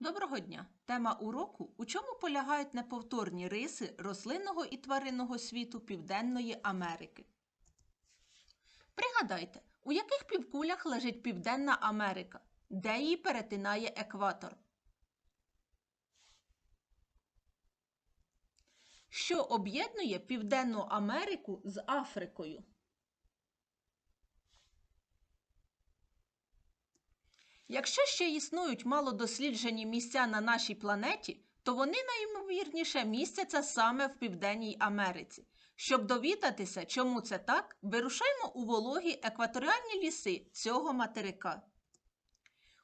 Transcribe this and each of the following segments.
Доброго дня! Тема уроку у чому полягають неповторні риси рослинного і тваринного світу Південної Америки. Пригадайте, у яких півкулях лежить Південна Америка, де її перетинає екватор? Що об'єднує Південну Америку з Африкою? Якщо ще існують малодосліджені місця на нашій планеті, то вони найімовірніше містяться саме в Південній Америці. Щоб довідатися, чому це так, вирушаймо у вологі екваторіальні ліси цього материка.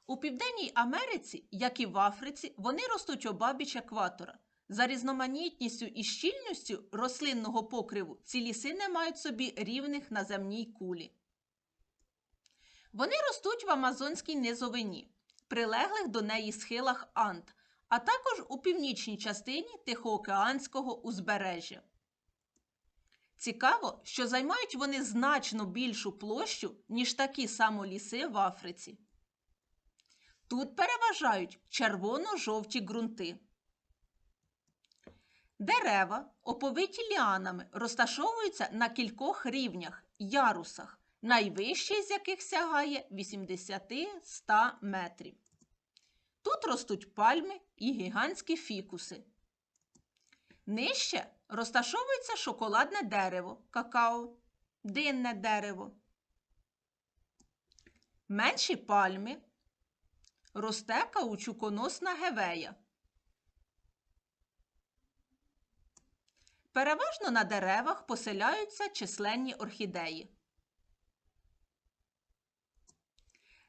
У Південній Америці, як і в Африці, вони ростуть обабіч екватора. За різноманітністю і щільністю рослинного покриву ці ліси не мають собі рівних на земній кулі. Вони ростуть в Амазонській низовині, прилеглих до неї схилах Анд, а також у північній частині Тихоокеанського узбережжя. Цікаво, що займають вони значно більшу площу, ніж такі само ліси в Африці. Тут переважають червоно-жовті ґрунти. Дерева, оповиті ліанами, розташовуються на кількох рівнях, ярусах, найвищий з яких сягає 80-100 метрів. Тут ростуть пальми і гігантські фікуси. Нижче розташовується шоколадне дерево, какао, динне дерево. Менші пальми росте каучуконосна гевея. Переважно на деревах поселяються численні орхідеї.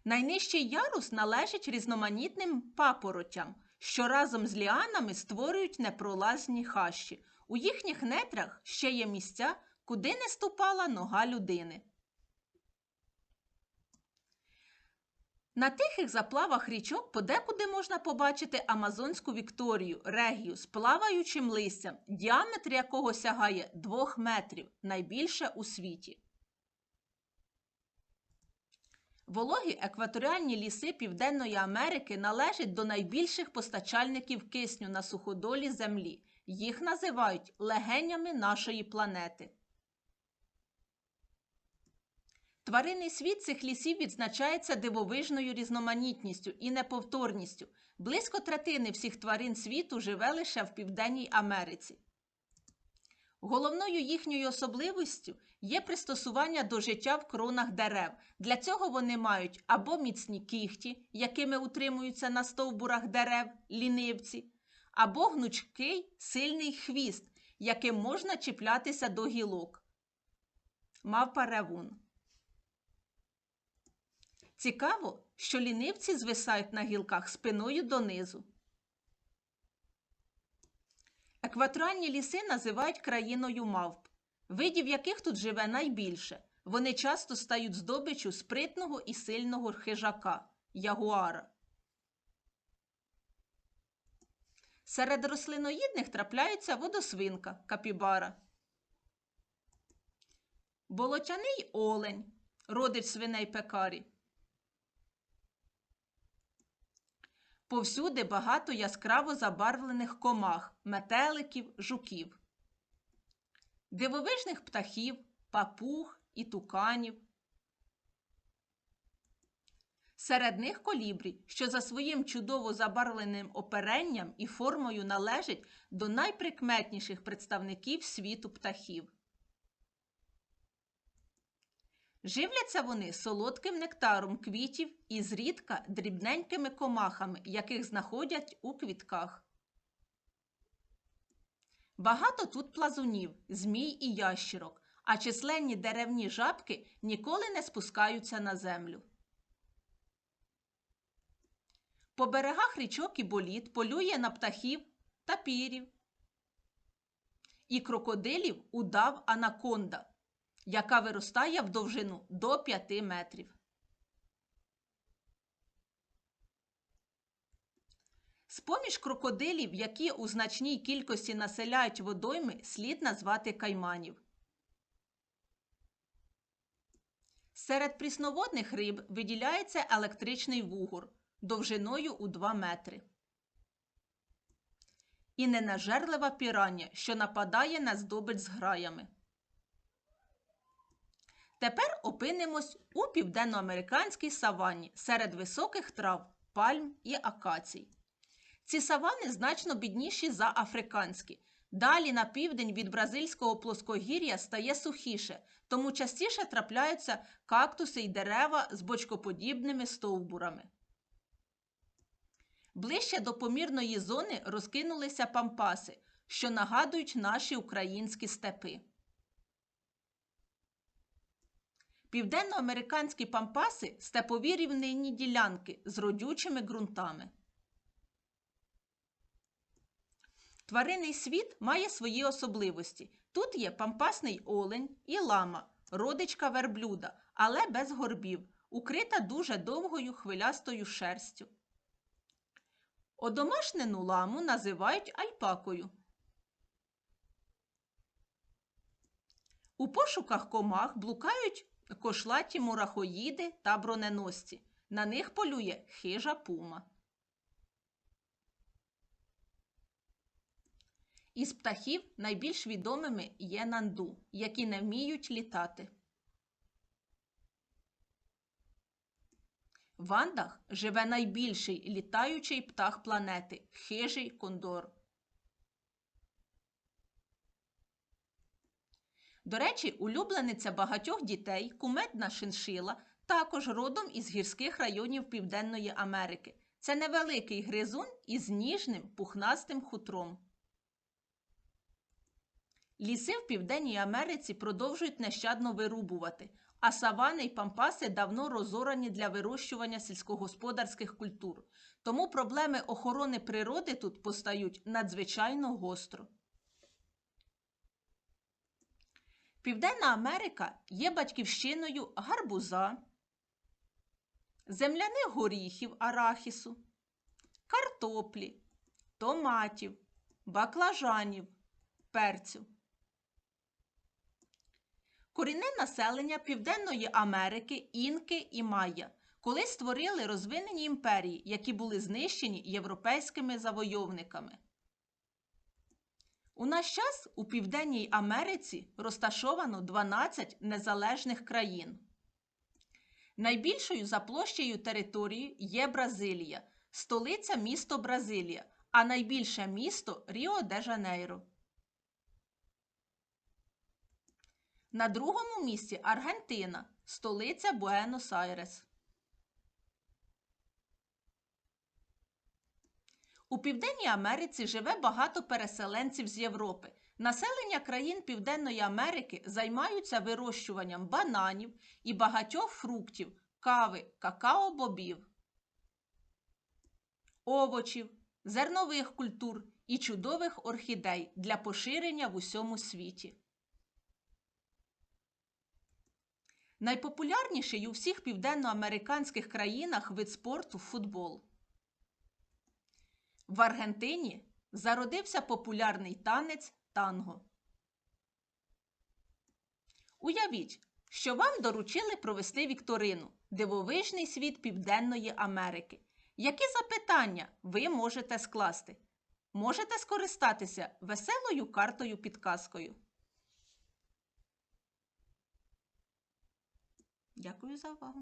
Найнижчий ярус належить різноманітним папоротям, що разом з ліанами створюють непролазні хащі. У їхніх нетрах ще є місця, куди не ступала нога людини. На тихих заплавах річок подекуди можна побачити Амазонську Вікторію, регію з плаваючим листям, діаметр якого сягає 2 метрів, найбільше у світі. Вологі екваторіальні ліси Південної Америки належать до найбільших постачальників кисню на суходолі Землі. Їх називають легенями нашої планети. Тваринний світ цих лісів відзначається дивовижною різноманітністю і неповторністю. Близько третини всіх тварин світу живе лише в Південній Америці. Головною їхньою особливістю є пристосування до життя в кронах дерев. Для цього вони мають або міцні кіхті, якими утримуються на стовбурах дерев лінивці, або гнучкий сильний хвіст, яким можна чіплятися до гілок. Мавпа ревун. Цікаво, що лінивці звисають на гілках спиною донизу. Екваторіальні ліси називають країною мавп, видів яких тут живе найбільше. Вони часто стають здобиччю спритного і сильного хижака ягуара. Серед рослиноїдних трапляються водосвинка капібара, болотяний олень, родич свиней пекарі. Повсюди багато яскраво забарвлених комах, метеликів, жуків, дивовижних птахів, папуг і туканів. Серед них колібрі, що за своїм чудово забарвленим оперенням і формою належить до найприкметніших представників світу птахів. Живляться вони солодким нектаром квітів і зрідка дрібненькими комахами, яких знаходять у квітках. Багато тут плазунів, змій і ящірок, а численні деревні жабки ніколи не спускаються на землю. По берегах річок і боліт полює на птахів та пірів і крокодилів удав анаконда яка виростає в довжину до 5 метрів. З-поміж крокодилів, які у значній кількості населяють водойми, слід назвати кайманів. Серед прісноводних риб виділяється електричний вугор довжиною у 2 метри. і ненажерлива пірання, що нападає на здобич з граями. Тепер опинимось у південноамериканській саванні серед високих трав, пальм і акацій. Ці савани значно бідніші за африканські. Далі на південь від бразильського плоскогір'я стає сухіше, тому частіше трапляються кактуси й дерева з бочкоподібними стовбурами. Ближче до помірної зони розкинулися пампаси, що нагадують наші українські степи. Південноамериканські пампаси степові рівнинні ділянки з родючими ґрунтами. Тваринний світ має свої особливості. Тут є пампасний олень і лама, родичка верблюда, але без горбів, укрита дуже довгою хвилястою шерстю. Одомашнену ламу називають альпакою. У пошуках комах блукають кошлаті мурахоїди та броненосці. На них полює хижа пума. Із птахів найбільш відомими є нанду, які не вміють літати. В Андах живе найбільший літаючий птах планети хижий кондор. До речі, улюблениця багатьох дітей, кумедна шиншила, також родом із гірських районів Південної Америки. Це невеликий гризун із ніжним пухнастим хутром. Ліси в Південній Америці продовжують нещадно вирубувати, а савани й пампаси давно розорані для вирощування сільськогосподарських культур. Тому проблеми охорони природи тут постають надзвичайно гостро. Південна Америка є батьківщиною гарбуза, земляних горіхів арахісу, картоплі, томатів, баклажанів, перцю. Корінне населення Південної Америки, інки і майя, колись створили розвинені імперії, які були знищені європейськими завойовниками. У наш час у Південній Америці розташовано 12 незалежних країн. Найбільшою за площею території є Бразилія, столиця місто Бразилія, а найбільше місто Ріо де Жанейро. На другому місці Аргентина, столиця Буенос-Айрес. У Південній Америці живе багато переселенців з Європи. Населення країн Південної Америки займаються вирощуванням бананів і багатьох фруктів, кави, какао-бобів, овочів, зернових культур і чудових орхідей для поширення в усьому світі. Найпопулярніший у всіх південноамериканських країнах вид спорту футбол. В Аргентині зародився популярний танець танго. Уявіть, що вам доручили провести вікторину Дивовижний світ Південної Америки. Які запитання ви можете скласти? Можете скористатися веселою картою підказкою. Дякую за увагу.